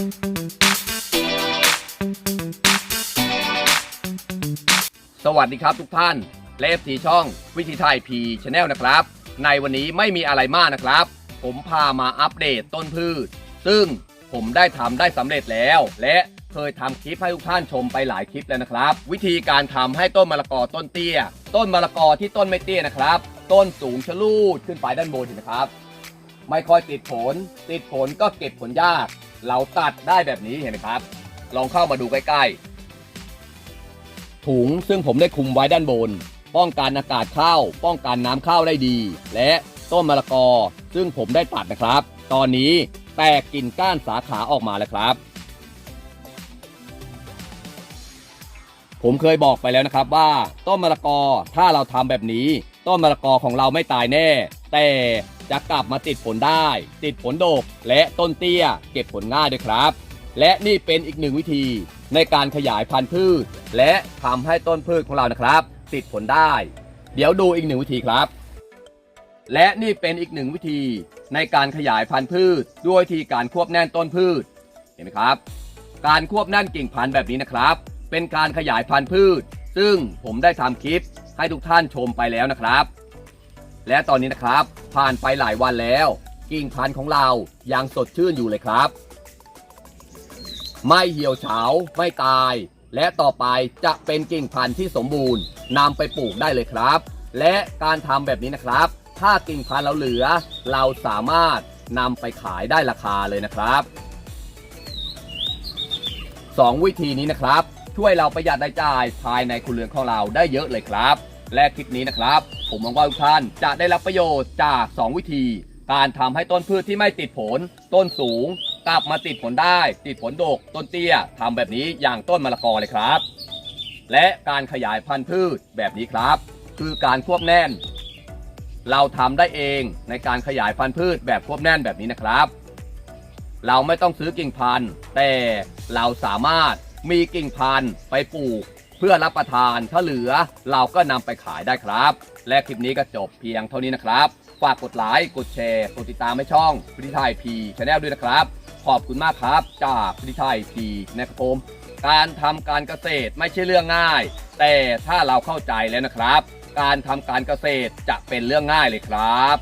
สวัสดีครับทุกท่านเลฟทีช่องวิธีไทยพีชแนลนะครับ ในวันนี้ไม่มีอะไรมากนะครับ ผมพามาอัปเดตต้นพืช ซึ่งผมได้ทำได้สำเร็จแล้ว และเคยทำคลิปให้ทุกท่านชมไปหลายคลิปแล้วนะครับ วิธีการทำให้ต้นมะละกอต้นเตี้ย ต้นมะละกอที่ต้นไม่เตี้ยนะครับ ต้นสูงชะลูดขึ้นไปด้านบนเห็นนะครับ ไม่ค่อยติดผล ติดผลก็เก็บผลยาก เราตัดได้แบบนี้เห็นไหมครับ ลองเข้ามาดูใกล้ๆ ถุงซึ่งผมได้คุมไว้ด้านบน ป้องกันอากาศเข้า ป้องกันน้ำเข้าได้ดี และต้นมะละกอ ซึ่งผมได้ตัดนะครับ ตอนนี้แตกกิ่นก้านสาขาออกมาแล้วครับ ผมเคยบอกไปแล้วนะครับว่า ต้นมะละกอถ้าเราทำแบบนี้ ต้นมะละกอของเราไม่ตายแน่ แต่ จะกลับมาติดผลได้ ติดผลโดกและต้นเตี้ย เก็บผลง่ายด้วยครับ และนี่เป็นอีกหนึ่งวิธีในการขยายพันธุ์พืช และทำให้ต้นพืชของเรานะครับ ติดผลได้ เดี๋ยวดูอีกหนึ่งวิธีครับ และนี่เป็นอีกหนึ่งวิธีในการขยายพันธุ์พืช ด้วยวิธีการควบแน่นต้นพืชเห็นไหมครับ การควบแน่นกิ่งพันธุ์แบบนี้นะครับ เป็นการขยายพันธุ์พืช ซึ่งผมได้ทำคลิปให้ทุกท่านชมไปแล้วนะครับ และตอนนี้นะครับ ผ่านไปหลายวันแล้ว กิ่งพันธุ์ของเรายังสดชื่นอยู่เลยครับ ไม่เหี่ยวเฉาไม่ตาย และต่อไปจะเป็นกิ่งพันธุ์ที่สมบูรณ์นำไปปลูกได้เลยครับ และการทำแบบนี้นะครับ ถ้ากิ่งพันธุ์เราเหลือ เราสามารถนำไปขายได้ราคาเลยนะครับสองวิธีนี้นะครับ ช่วยเราประหยัดรายจ่ายภายในครัวเรือนของเราได้เยอะเลยครับ และคลิปนี้นะครับ ผมหวังว่าทุกท่านจะได้รับประโยชน์จาก 2 วิธี การทำให้ต้นพืชที่ไม่ติดผล ต้นสูง กลับมาติดผลได้ ติดผลดก ต้นเตี้ยทำแบบนี้อย่างต้นมะละกอเลยครับ และการขยายพันธุ์พืชแบบนี้ครับ คือการควบแน่น เราทำได้เองในการขยายพันธุ์พืชแบบควบแน่นแบบนี้นะครับ เราไม่ต้องซื้อกิ่งพันธุ์ แต่เราสามารถมีกิ่งพันธุ์ไปปลูก เพื่อรับประทานถ้าเหลือเราก็นำไปขายได้ครับ และคลิปนี้ก็จบเพียงเท่านี้นะครับ ฝากกดไลค์กดแชร์กดติดตามให้ช่องพิธีไทยพีชาแนลด้วยนะครับ ขอบคุณมากครับ จากพิธีไทยพีนะครับผมการทำการเกษตรไม่ใช่เรื่องง่าย แต่ถ้าเราเข้าใจแล้วนะครับ การทำการเกษตรจะเป็นเรื่องง่ายเลยครับ